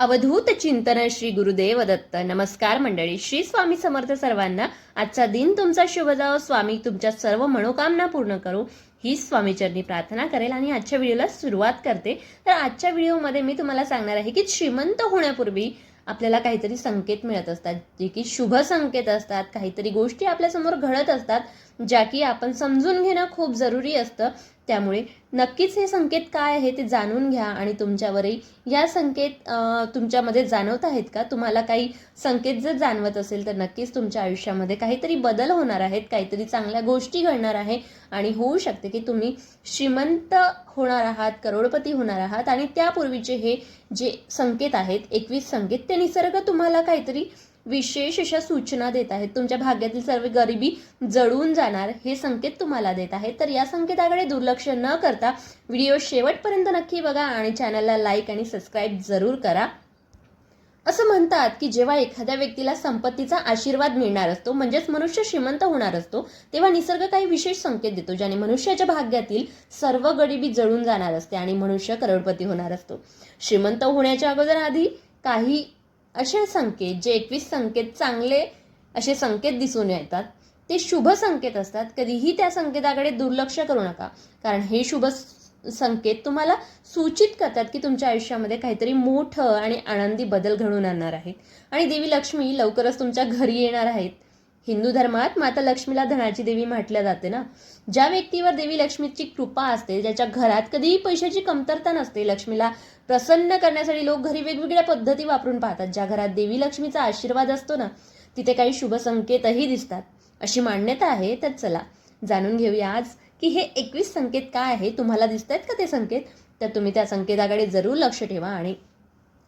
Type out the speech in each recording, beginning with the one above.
अवधूत चिंतन श्री गुरुदेव दत्त. नमस्कार मंडळी. श्री स्वामी समर्थ सर्वांना आजचा दिन तुमचा शुभ जावो स्वामी तुमच्या सर्व मनोकामना पूर्ण करू. ही स्वामीचरणी प्रार्थना करेल आणि आजच्या व्हिडिओला सुरुवात करते. तर आजच्या व्हिडिओमध्ये मी तुम्हाला सांगणार आहे की श्रीमंत होण्यापूर्वी आपल्याला काहीतरी संकेत मिळत असतात. जे की शुभ संकेत असतात. काहीतरी गोष्टी आपल्यासमोर घडत असतात ज्या की आपण समजून घेणं खूप जरुरी असतं. त्यामुळे नक्कीच हे संकेत काय आहे ते जाणून घ्या आणि तुमच्यावरही या संकेत तुमच्यामध्ये जाणवत आहेत का? तुम्हाला काही संकेत जर जाणवत असेल तर नक्कीच तुमच्या आयुष्यामध्ये काहीतरी बदल होणार आहेत काहीतरी चांगल्या गोष्टी घडणार आहे आणि होऊ शकते की तुम्ही श्रीमंत होणार आहात करोडपती होणार आहात आणि त्यापूर्वीचे हे जे संकेत आहेत एकवीस संकेत ते निसर्ग तुम्हाला काहीतरी विशेष अशा सूचना देत आहेत. तुमच्या भाग्यातील सर्व गरिबी जळून जाणार हे संकेत तुम्हाला देत आहेत. तर या संकेताकडे दुर्लक्ष न करता व्हिडिओ शेवटपर्यंत नक्की बघा आणि चॅनलला लाईक आणि सबस्क्राईब जरूर करा. असं म्हणतात की जेव्हा एखाद्या व्यक्तीला संपत्तीचा आशीर्वाद मिळणार असतो म्हणजेच मनुष्य श्रीमंत होणार असतो तेव्हा निसर्ग काही विशेष संकेत देतो ज्याने मनुष्याच्या भाग्यातील सर्व गरिबी जळून जाणार असते आणि मनुष्य करोडपती होणार असतो. श्रीमंत होण्याच्या अगोदर आधी काही असे संकेत जे एकवीस संकेत चांगले असे संकेत दिसून येतात ते शुभ संकेत असतात. कधीही त्या संकेताकडे दुर्लक्ष करू नका. कारण हे शुभ संकेत तुम्हाला सूचित करतात की तुमच्या आयुष्यामध्ये काहीतरी मोठं आणि आनंदी बदल घडून आणणार आहेत. आणि देवी लक्ष्मी लवकरच तुमच्या घरी येणार आहेत. हिंदू धर्मात माता लक्ष्मीला धनाची देवी म्हटल्या जाते ना. ज्या व्यक्तीवर देवी लक्ष्मीची कृपा असते ज्याच्या घरात कधीही पैशाची कमतरता नसते लक्ष्मीला प्रसन्न करण्यासाठी लोक घरी वेगवेगळ्या पद्धती वापरून पाहतात. ज्या घरात देवी लक्ष्मीचा आशीर्वाद असतो ना तिथे काही शुभ संकेतही दिसतात. अशी मान्यता आहे तर चला जाणून घेऊया आज की हे एकवीस संकेत काय आहे तुम्हाला दिसत आहेत का ते संकेत? तर तुम्ही त्या संकेताकडे जरूर लक्ष ठेवा आणि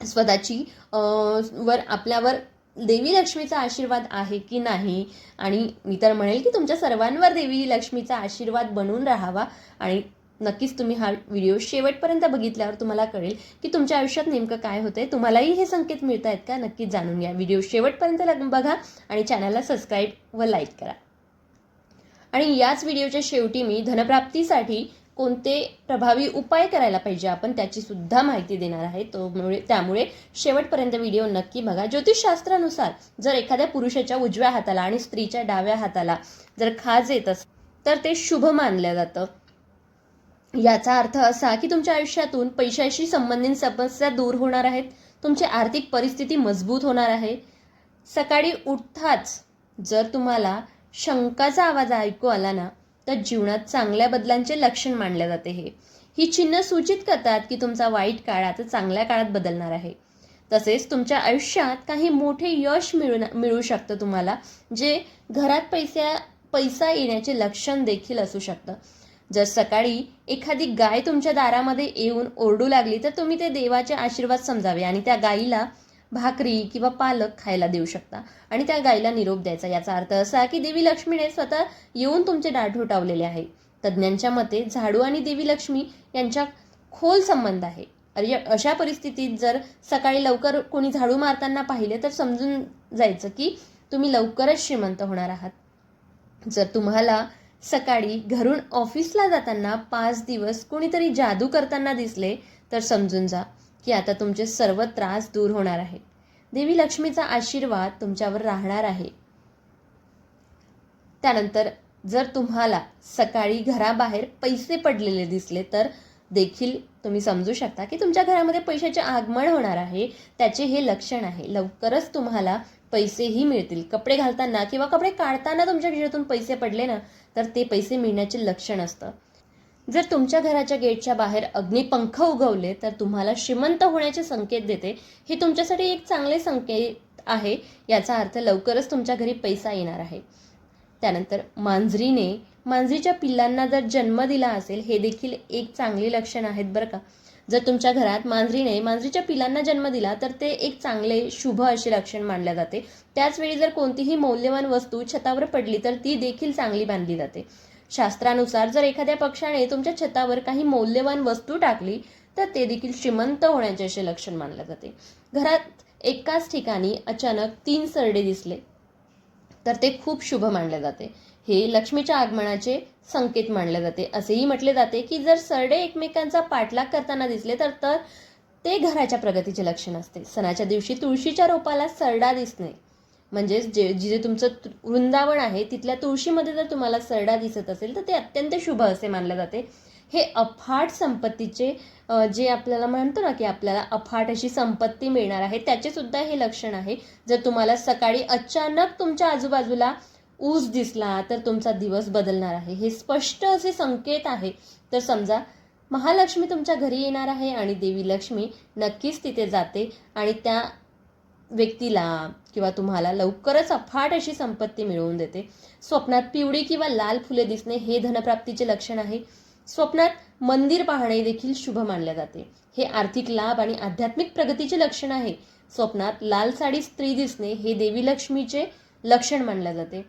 स्वतःची वर आपल्यावर देवी लक्ष्मीचा आशीर्वाद आहे की नाही? आणि मी तर म्हणेल की तुमच्या सर्वांवर देवी लक्ष्मीचा आशीर्वाद बनून राहावा. आणि नक्कीच तुम्ही हा व्हिडिओ शेवटपर्यंत बघितल्यावर तुम्हाला कळेल की तुमच्या आयुष्यात नेमकं काय होतंय. तुम्हालाही हे संकेत मिळत आहेत का? नक्कीच जाणून घ्या. व्हिडिओ शेवटपर्यंत लग- बघा आणि चॅनलला सबस्क्राईब व लाईक करा. आणि याच व्हिडिओच्या शेवटी मी धनप्राप्तीसाठी कोणते प्रभावी उपाय करायला पाहिजे आपण त्याची सुद्धा माहिती देणार आहे. तो त्यामुळे शेवटपर्यंत व्हिडिओ नक्की बघा. ज्योतिषशास्त्रानुसार जर एखाद्या पुरुषाच्या उजव्या हाताला आणि स्त्रीच्या डाव्या हाताला जर खाज येत असेल तर ते शुभ मानलं जातं. याचा अर्थ असा की तुमच्या आयुष्यातून पैशाशी संबंधित समस्या दूर होणार आहेत. तुमची आर्थिक परिस्थिती मजबूत होणार आहे. सकाळी उठताच जर तुम्हाला शंकाचा आवाज ऐकू आला ना तर जीवनात चांगल्या बदलांचे लक्षण मानले जाते हे. ही चिन्ह सूचित करतात की तुमचा वाईट काळ आता चांगल्या काळात बदलणार आहे. तसेच तुमच्या आयुष्यात काही मोठे यश मिळू मिळू शकतं तुम्हाला जे घरात पैसा पैसा येण्याचे लक्षण देखील असू शकतं. जर सकाळी एखादी गाय तुमच्या दारामध्ये येऊन ओरडू लागली तर तुम्ही ते देवाचे आशीर्वाद समजावे आणि त्या गायीला भाकरी किंवा पालक खायला देऊ शकता. आणि त्या गायीला निरोप द्यायचा. याचा अर्थ असा की देवी लक्ष्मीने स्वतः येऊन तुमचे दाढ उठावलेले आहे. तज्ज्ञांच्या मते झाडू आणि देवी लक्ष्मी यांच्या खोल संबंध आहे. अरे अशा परिस्थितीत जर सकाळी लवकर कोणी झाडू मारताना पाहिले तर समजून जायचं की तुम्ही लवकरच श्रीमंत होणार आहात. जर तुम्हाला सकाळी घरून ऑफिसला जाताना पाच दिवस कोणीतरी जादू करताना दिसले तर समजून जा. की आता तुमचे सर्व त्रास दूर होणार आहे देवी लक्ष्मीचा आशीर्वाद तुमच्यावर राहणार आहे. त्यानंतर जर तुम्हाला सकाळी घराबाहेर पैसे पडलेले दिसले तर देखील तुम्ही समजू शकता की तुमच्या घरामध्ये पैशाचे आगमन होणार आहे. त्याचे हे लक्षण आहे. लवकरच तुम्हाला पैसेही मिळतील. कपडे घालताना किंवा कपडे काढताना तुमच्या खिशातून पैसे पडले ना तर ते पैसे मिळण्याचे लक्षण असतं. जर तुमच्या घराच्या गेटच्या बाहेर अग्निपंख उगवले तर तुम्हाला श्रीमंत होण्याचे संकेत देते. हे तुमच्यासाठी एक चांगले संकेत आहे याचा अर्थ लवकरच तुमच्या घरी पैसा येणार आहे. त्यानंतर मांजरीने मांजरीच्या पिल्लांना जर जन्म दिला असेल हे देखील एक चांगले लक्षण आहेत बरं का. जर तुमच्या घरात मांजरीने मांजरीच्या पिलांना जन्म दिला तर ते एक चांगले शुभ असे लक्षण मानले जाते. त्याचवेळी जर कोणतीही मौल्यवान वस्तू छतावर पडली तर ती देखील चांगली मानली जाते. शास्त्रानुसार जर एखाद्या पक्षाने तुमच्या छतावर काही मौल्यवान वस्तू टाकली तर ते देखील श्रीमंत होण्याचे असे लक्षण मानले जाते. घरात एकाच ठिकाणी अचानक तीन सरडे दिसले तर ते खूप शुभ मानले जाते. हे लक्ष्मीच्या आगमनाचे संकेत मानले जाते. असेही म्हटले जाते की जर सरडे एकमेकांचा पाठलाग करताना दिसले तर तर ते घराच्या प्रगतीचे लक्षण असते. सणाच्या दिवशी तुळशीच्या रोपाला सरडा दिसणे म्हणजेच जे जिथे तुमचं तु- वृंदावन आहे तिथल्या तुळशीमध्ये जर तुम्हाला सरडा दिसत असेल तर ते अत्यंत शुभ असे मानले जाते. हे अफाट संपत्तीचे जे आपल्याला म्हणतो ना की आपल्याला अफाट अशी संपत्ती मिळणार आहे त्याचे सुद्धा हे लक्षण आहे. जर तुम्हाला सकाळी अचानक तुमच्या आजूबाजूला ऊस दिसला तर तुमचा दिवस बदलणार आहे. हे स्पष्ट असे संकेत आहे. तर समजा महालक्ष्मी तुमच्या घरी येणार आहे आणि देवी लक्ष्मी नक्कीच तिथे जाते आणि त्या व्यक्तीला किंवा तुम्हाला लवकरच अफाट अशी संपत्ती मिळवून देते. स्वप्नात पिवळी किंवा लाल फुले दिसणे हे धनप्राप्तीचे लक्षण आहे. स्वप्नात मंदिर पाहणे देखील शुभ मानले जाते. हे आर्थिक लाभ आणि आध्यात्मिक प्रगतीचे लक्षण आहे. स्वप्नात लाल साडी स्त्री दिसणे हे देवी लक्ष्मीचे लक्षण मानले जाते.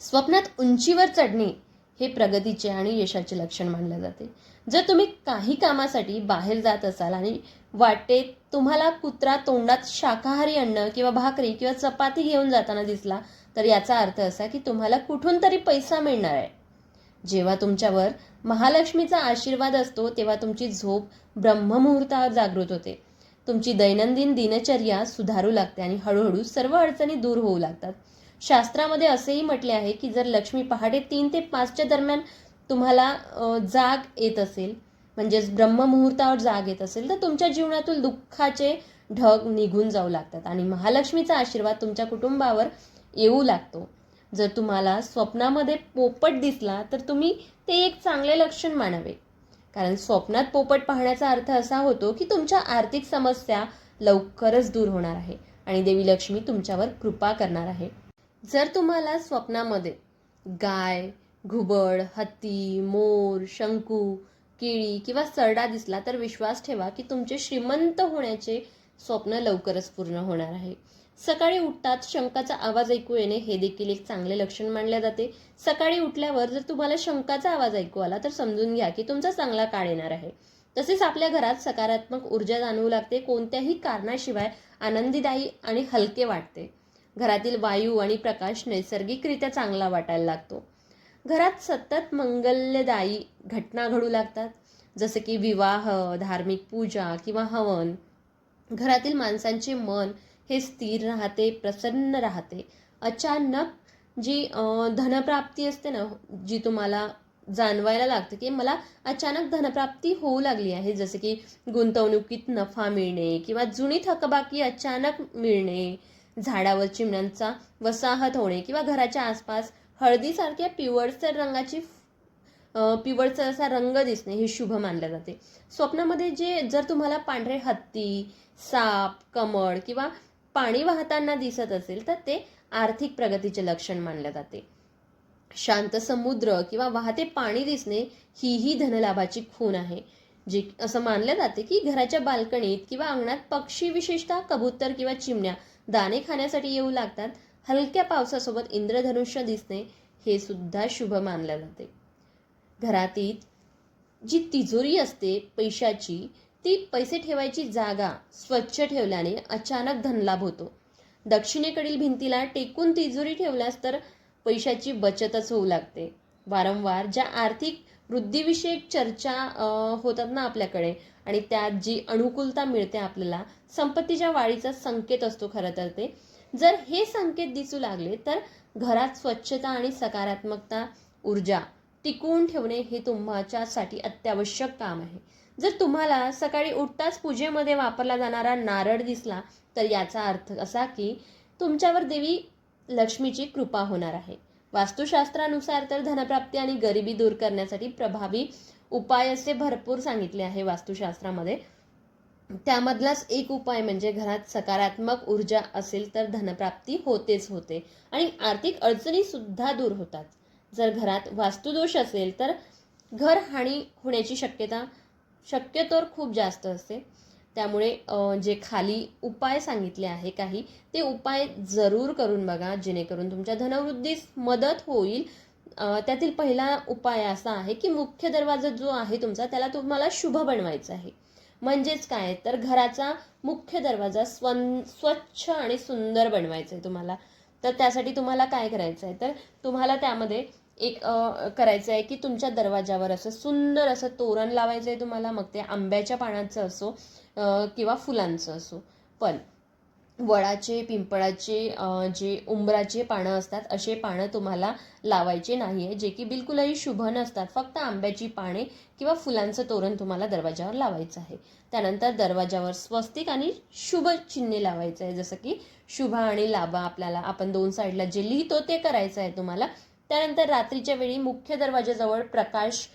स्वप्नात उंचीवर चढणे हे प्रगतीचे आणि यशाचे लक्षण मानले जाते. जर तुम्ही काही कामासाठी बाहेर जात असाल आणि वाटेत तुम्हाला कुत्रा तोंडात शाकाहारी अन्न किंवा भाकरी किंवा चपाती घेऊन जाताना दिसला तर याचा अर्थ असा की तुम्हाला कुठून तरी पैसा मिळणार आहे. जेव्हा तुमच्यावर महालक्ष्मीचा आशीर्वाद असतो तेव्हा तुमची झोप ब्रह्ममुहूर्तावर जागृत होते. तुमची दैनंदिन दिनचर्या सुधारू लागते आणि हळूहळू सर्व अडचणी दूर होऊ लागतात. शास्त्रामध्ये असेही म्हटले आहे की जर लक्ष्मी पहाटे तीन ते पाचच्या दरम्यान तुम्हाला जाग येत असेल म्हणजेच ब्रह्ममुहूर्तावर जाग येत असेल तर तुमच्या जीवनातील दुःखाचे ढग निघून जाऊ लागतात. आणि महालक्ष्मीचा आशीर्वाद तुमच्या कुटुंबावर येऊ लागतो. जर तुम्हाला स्वप्नामध्ये पोपट दिसला तर तुम्ही ते एक चांगले लक्षण मानावे. कारण स्वप्नात पोपट पाहण्याचा अर्थ असा होतो की तुमच्या आर्थिक समस्या लवकरच दूर होणार आहे आणि देवी लक्ष्मी तुमच्यावर कृपा करणार आहे. जर तुम्हाला स्वप्नामध्ये गाय घुबड हत्ती मोर शंकू केळी किंवा सरडा दिसला तर विश्वास ठेवा की तुमचे श्रीमंत होण्याचे स्वप्न लवकरच पूर्ण होणार आहे. सकाळी उठतात शंकाचा आवाज ऐकू येणे हे देखील एक चांगले लक्षण मानले जाते. सकाळी उठल्यावर जर तुम्हाला शंकाचा आवाज ऐकू आला तर समजून घ्या की तुमचा चांगला काळ येणार आहे. तसेच आपल्या घरात सकारात्मक ऊर्जा जाणवू लागते. कोणत्याही कारणाशिवाय आनंदीदायी आणि हलके वाटते. घरातील वायू आणि प्रकाश नैसर्गिकरित्या चांगला वाटायला लागतो. घरात सतत मंगल्यदायी घटना घडू लागतात. जसे की विवाह धार्मिक पूजा किंवा हवन. घरातील माणसांचे मन हे स्थिर राहते प्रसन्न राहते. अचानक जी धनप्राप्ती असते ना जी तुम्हाला जाणवायला लागते की मला अचानक धनप्राप्ती होऊ लागली आहे. जसे की गुंतवणुकीत नफा मिळणे किंवा जुनी थकबाकी अचानक मिळणे झाडावर चिमण्यांचा वसाहत होणे किंवा घराच्या आसपास हळदीसारख्या पिवळसर रंगाची पिवळसर असा रंग दिसणे हे शुभ मानले जाते. स्वप्नामध्ये जे जर तुम्हाला पांढरे हत्ती साप कमळ किंवा पाणी वाहताना दिसत असेल तर ते आर्थिक प्रगतीचे लक्षण मानले जाते. शांत समुद्र किंवा वाहते पाणी दिसणे हीही धनलाभाची खूण आहे. जे असं मानलं जाते की घराच्या बाल्कनीत किंवा अंगणात पक्षी विशेषतः कबूतर किंवा चिमण्या दाणे खाण्यासाठी येऊ लागतात हलक्या पावसासोबत इंद्रधनुष्य दिसणे हे सुद्धा शुभ मानले जाते. घरातील जी तिजोरी असते पैशाची ती पैसे ठेवायची जागा स्वच्छ ठेवल्याने अचानक धनलाभ होतो. दक्षिणेकडील भिंतीला टेकून तिजोरी ठेवल्यास तर पैशाची बचतच होऊ लागते. वारंवार ज्या आर्थिक वृद्धिविषयक चर्चा होतात ना आपल्याकडे आणि त्यात जी अनुकूलता मिळते आपल्याला संपत्तीच्या वाढीचा संकेत असतो खरं तर ते. जर हे संकेत दिसू लागले तर घरात स्वच्छता आणि सकारात्मकता ऊर्जा टिकवून ठेवणे हे तुमच्यासाठी अत्यावश्यक काम आहे. जर तुम्हाला सकाळी उठताच पूजेमध्ये वापरला जाणारा नारळ दिसला तर याचा अर्थ असा की तुमच्यावर देवी लक्ष्मीची कृपा होणार आहे. वास्तुशास्त्रानुसार तर धनप्राप्ती आणि गरिबी दूर करण्यासाठी प्रभावी उपाय असे भरपूर सांगितले आहे वास्तुशास्त्रामध्ये. त्यामधलाच एक उपाय म्हणजे घरात सकारात्मक ऊर्जा असेल तर धनप्राप्ती होतेच होते. आणि आर्थिक अडचणीसुद्धा दूर होतात. जर घरात वास्तुदोष असेल तर घर हानी होण्याची शक्यता शक्यतोवर खूप जास्त असते. त्यामुळे जे खाली उपाय सांगितले आहे काही ते उपाय जरूर करून बघा जेणेकरून तुमच्या धनवृद्धीस मदत होईल. त्यातील पहिला उपाय असा आहे की मुख्य दरवाजा जो आहे तुमचा त्याला तुम्हाला शुभ बनवायचा आहे. म्हणजेच काय? तर घराचा मुख्य दरवाजा स्वन स्वच्छ आणि सुंदर बनवायचा आहे तुम्हाला. तर त्यासाठी तुम्हाला काय करायचं आहे तर तुम्हाला त्यामध्ये एक करायचं आहे की तुमच्या दरवाजावर असं सुंदर असं तोरण लावायचं आहे तुम्हाला. मग ते आंब्याच्या पानाचं असो किंवा फुलांचं असो. पण वडाचे पिंपळाचे जे उंबराचे पानं असतात असे पानं तुम्हाला लावायचे नाही आहे जे की बिलकुलही शुभ नसतात. फक्त आंब्याची पाने किंवा फुलांचं तोरण तुम्हाला दरवाजावर लावायचं आहे. त्यानंतर दरवाजावर स्वस्तिक आणि शुभ चिन्हे लावायचं आहे. जसं की शुभ आणि लाभा आपल्याला आपण दोन साईडला जे लिहितो ते करायचं आहे तुम्हाला. त्यानंतर रात्रीच्या वेळी मुख्य दरवाजाजवळ प्रकाश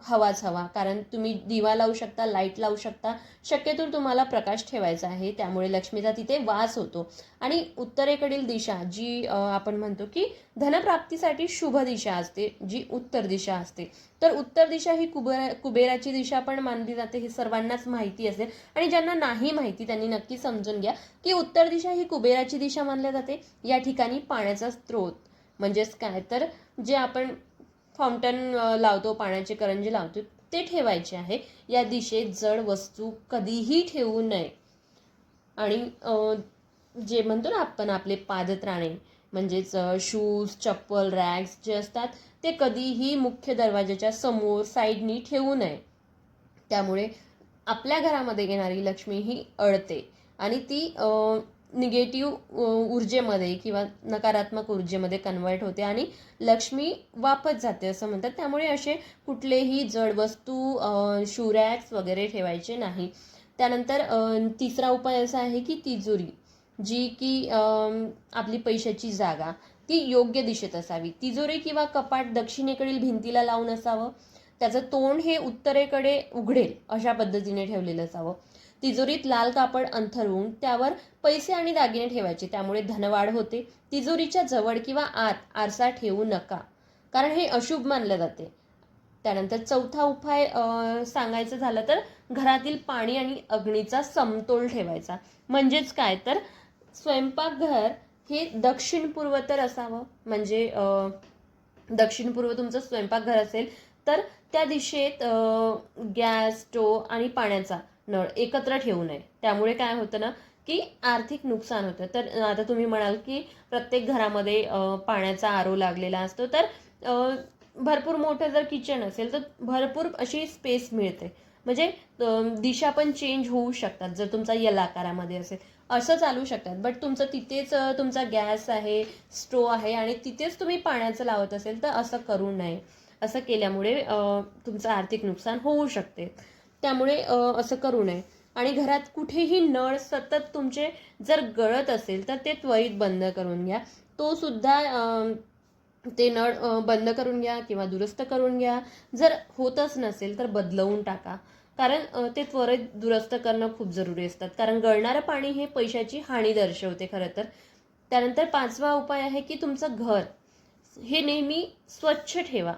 हवाच हवा. कारण तुम्ही दिवा लावू शकता लाइट लावू शकता. शक्यतो तुम्हाला प्रकाश ठेवायचा आहे. त्यामुळे लक्ष्मीचा तिथे वास होतो. आणि उत्तरेकडील दिशा जी आपण म्हणतो की धनप्राप्तीसाठी शुभ दिशा असते जी उत्तर दिशा असते. तर उत्तर दिशा ही कुबेरा कुबेराची दिशा पण मानली जाते हे सर्वांनाच माहिती असेल आणि ज्यांना नाही माहिती त्यांनी नक्की समजून घ्या की उत्तर दिशा ही कुबेराची दिशा मानली जाते. या ठिकाणी पाण्याचा स्रोत म्हणजेच काय? तर जे आपण फाउंटन लावतो पाण्याचे करंजे लावतो ते ठेवायचे आहे. या दिशेत जड वस्तू कधीही ठेवू नये. आणि जे म्हणतो ना आपण आपले पादत्राणे म्हणजेच शूज चप्पल रॅग्स जे असतात ते कधीही मुख्य दरवाजाच्या समोर साईडनी ठेवू नये. त्यामुळे आपल्या घरामध्ये येणारी लक्ष्मी ही अडते. आणि ती निगेटिव्ह ऊर्जेमध्ये किंवा नकारात्मक ऊर्जेमध्ये कन्वर्ट होते आणि लक्ष्मी वापस जाते असं म्हणतात. त्यामुळे असे कुठलेही जड वस्तू शूरॅक्स वगैरे ठेवायचे नाही. त्यानंतर तिसरा उपाय असा आहे की तिजोरी जी की आपली पैशाची जागा ती योग्य दिशेत असावी. तिजोरी किंवा कपाट दक्षिणेकडील भिंतीला लावून असावं. त्याचं तोंड हे उत्तरेकडे उघडेल अशा पद्धतीने ठेवलेलं असावं. तिजोरीत लाल कापड अंथरवून त्यावर पैसे आणि दागिने ठेवायचे. त्यामुळे धनवाढ होते. तिजोरीच्या जवळ किंवा आत आरसा ठेवू नका. कारण हे अशुभ मानलं जाते. त्यानंतर चौथा उपाय सांगायचं झालं तर घरातील पाणी आणि अग्नीचा समतोल ठेवायचा. म्हणजेच काय? तर स्वयंपाकघर हे दक्षिण पूर्व तर असावं. म्हणजे दक्षिण पूर्व तुमचं स्वयंपाकघर असेल तर त्या दिशेत गॅस स्टोव आणि पाण्याचा नळ एकत्र ठेवू नये. त्यामुळे काय होतं ना की आर्थिक नुकसान होतं. तर आता तुम्ही म्हणाल की प्रत्येक घरामध्ये पाण्याचा आरो लागलेला असतो. तर भरपूर मोठं जर किचन असेल तर भरपूर अशी स्पेस मिळते. म्हणजे दिशा पण चेंज होऊ शकतात जर तुमचा यल आकारामध्ये असेल. असं चालू शकतात. बट तुमचं तिथेच तुमचा गॅस आहे स्टो आहे आणि तिथेच तुम्ही पाण्याचं लावत असेल तर असं करू नये. असं केल्यामुळे तुमचं आर्थिक नुकसान होऊ शकते. त्यामुळे असं करू नये. आणि घरात कुठेही नळ सतत तुमचे जर गळत असेल तर ते त्वरित बंद करून घ्या. तो सुद्धा ते नळ बंद करून घ्या किंवा दुरुस्त करून घ्या. जर होतच नसेल तर बदलवून टाका. कारण ते त्वरित दुरुस्त करणं खूप जरुरी असतात. कारण गळणारं पाणी हे पैशाची हानी दर्शवते खरं तर. त्यानंतर पाचवा उपाय आहे की तुमचं घर हे नेहमी स्वच्छ ठेवा.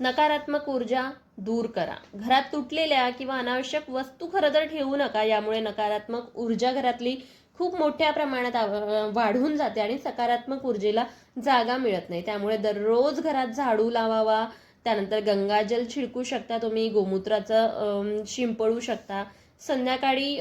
नकारात्मक ऊर्जा दूर करा. घरात तुटलेल्या किंवा अनावश्यक वस्तू खरं तर ठेवू नका यामुळे नकारात्मक ऊर्जा घरातली खूप मोठ्या प्रमाणात आव- वाढून जाते आणि सकारात्मक ऊर्जेला जागा मिळत नाही. त्यामुळे दररोज घरात झाडू लावावा त्यानंतर गंगाजल छिडकू शकता तुम्ही गोमूत्राचं शिंपळू शिंपडू शकता. संध्याकाळी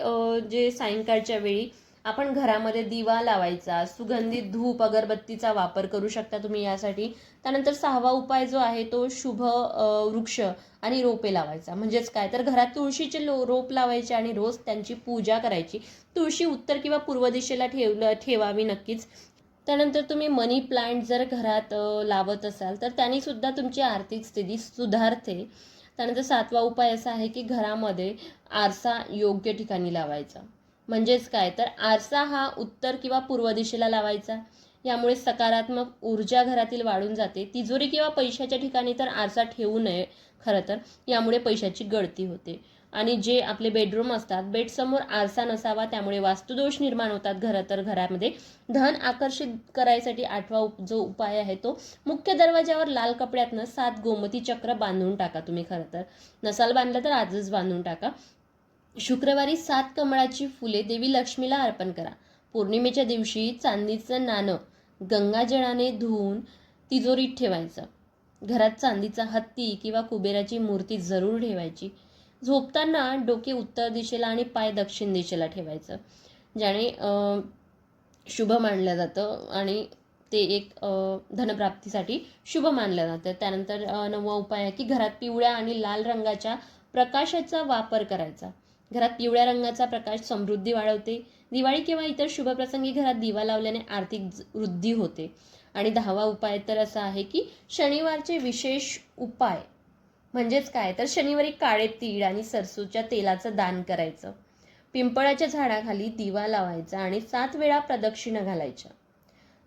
जे सायंकाळच्या वेळी आपण घरामध्ये दिवा लावायचा सुगंधित धूप अगरबत्तीचा वापर करू शकता तुम्ही यासाठी. त्यानंतर सहावा उपाय जो आहे तो शुभ वृक्ष आणि रोपे लावायचा. म्हणजेच काय? तर घरात तुळशीचे लो रोप लावायचे आणि रोज त्यांची पूजा करायची. तुळशी उत्तर किंवा पूर्व दिशेला ठेवलं ठेवावी नक्कीच. त्यानंतर तुम्ही मनी प्लांट जर घरात लावत असाल तर त्यांनी सुद्धा तुमची आर्थिक स्थिती सुधारते. त्यानंतर सातवा उपाय असा आहे की घरामध्ये आरसा योग्य ठिकाणी लावायचा. म्हणजेच काय? तर आरसा हा उत्तर किंवा पूर्व दिशेला लावायचा. यामुळे सकारात्मक ऊर्जा घरातील वाढून जाते. तिजोरी किंवा पैशाच्या ठिकाणी तर आरसा ठेवू नये खरं तर. यामुळे पैशाची गळती होते. आणि जे आपले बेडरूम असतात बेडसमोर आरसा नसावा त्यामुळे वास्तुदोष निर्माण होतात घरं तर घरामध्ये. धन आकर्षित करायसाठी आठवा उप जो उपाय आहे तो मुख्य दरवाजावर लाल कपड्यातनं सात गोमती चक्र बांधून टाका तुम्ही खरं तर. नसाल बांधलं तर आजच बांधून टाका. शुक्रवारी सात कमळाची फुले देवी लक्ष्मीला अर्पण करा. पौर्णिमेच्या दिवशी चांदीचं नाणं गंगाजळाने धुवून तिजोरीत ठेवायचं. घरात चांदीचा हत्ती किंवा कुबेराची मूर्ती जरूर ठेवायची. झोपताना डोके उत्तर दिशेला आणि पाय दक्षिण दिशेला ठेवायचं. ज्याने शुभ मानलं जातं आणि ते एक धनप्राप्तीसाठी शुभ मानलं जातं. त्यानंतर नववा उपाय आहे की घरात पिवळ्या आणि लाल रंगाच्या प्रकाशाचा वापर करायचा. घरात पिवळ्या रंगाचा प्रकाश समृद्धी वाढवते. दिवाळी किंवा इतर शुभप्रसंगी घरात दिवा लावल्याने आर्थिक वृद्धी होते. आणि दहावा उपाय तर असा आहे की शनिवारचे विशेष उपाय. म्हणजेच काय? तर शनिवारी काळे तीळ आणि सरसूच्या तेलाचं दान करायचं. पिंपळाच्या झाडाखाली दिवा लावायचा आणि सात वेळा प्रदक्षिणा घालायच्या.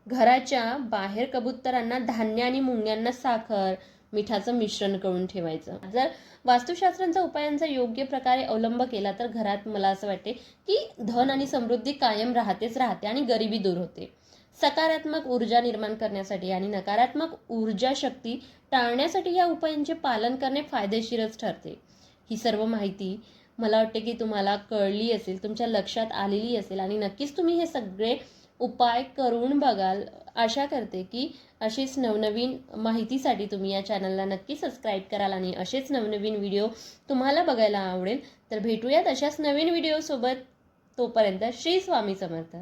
घराच्या बाहेर कबुतरांना धान्य आणि मुंग्यांना साखर मिठाचं मिश्रण करून ठेवायचं. जर वास्तुशास्त्रांचा उपायांचा योग्य प्रकारे अवलंब केला तर घरात मला असं वाटते की धन आणि समृद्धी कायम राहतेच राहते आणि गरिबी दूर होते. सकारात्मक ऊर्जा निर्माण करण्यासाठी आणि नकारात्मक ऊर्जा शक्ती टाळण्यासाठी या उपायांचे पालन करणे फायदेशीरच ठरते. ही सर्व माहिती मला वाटते की तुम्हाला कळली असेल तुमच्या लक्षात आलेली असेल आणि नक्कीच तुम्ही हे सगळे उपाय करून बघाल. आशा करते की अशीच नवनवीन माहितीसाठी तुम्ही या चॅनलला नक्की सबस्क्राईब कराल आणि असेच नवनवीन व्हिडिओ तुम्हाला बघायला आवडेल तर भेटूयात अशाच नवीन व्हिडिओसोबत तोपर्यंत श्री स्वामी समर्थ.